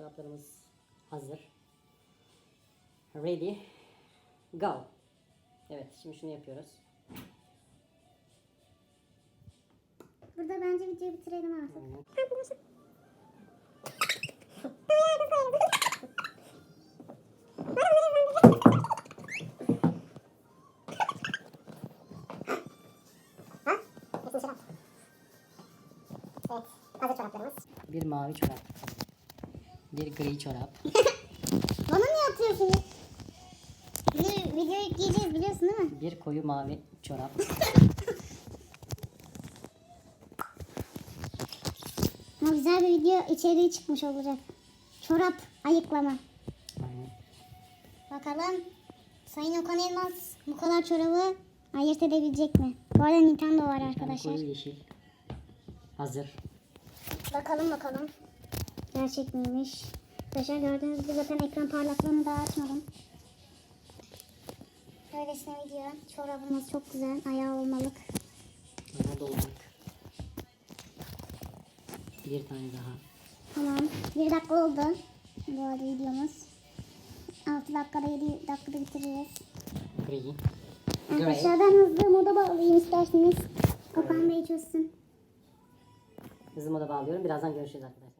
Çoraplarımız hazır. Ready. Go. Evet şimdi şunu yapıyoruz. Burada bence videoyu bitirelim artık. Aynen. Evet, hazır çoraplarımız. Bir mavi çorap. Bir gri çorap. Bana niye atıyorsunuz? Bunu videoyu yükleyeceğiz biliyorsun değil mi? Bir koyu mavi çorap. Ama güzel bir video içeriği çıkmış olacak. Çorap ayıklama. Aynen. Bakalım Sayın Okan Elmas bu kadar çorabı ayırt edebilecek mi? Bu arada Nintendo var Bir arkadaşlar. koyu yeşil. Hazır. Bakalım bakalım. Gerçek miymiş? Arkadaşlar gördüğünüz gibi zaten ekran parlaklığını daha açmadım. Öylesine video. Çorabımız çok güzel. Ayağı olmalık. Bana dolmak. Bir tane daha. Tamam. Bir dakika oldu. Bu arada videomuz. 6 dakikada 7 dakikada bitiririz. Gri. Arkadaşlar ben hızlı moda bağlayayım isterseniz. Okan Bey çözsün. Hızlı moda bağlıyorum. Birazdan görüşürüz arkadaşlar.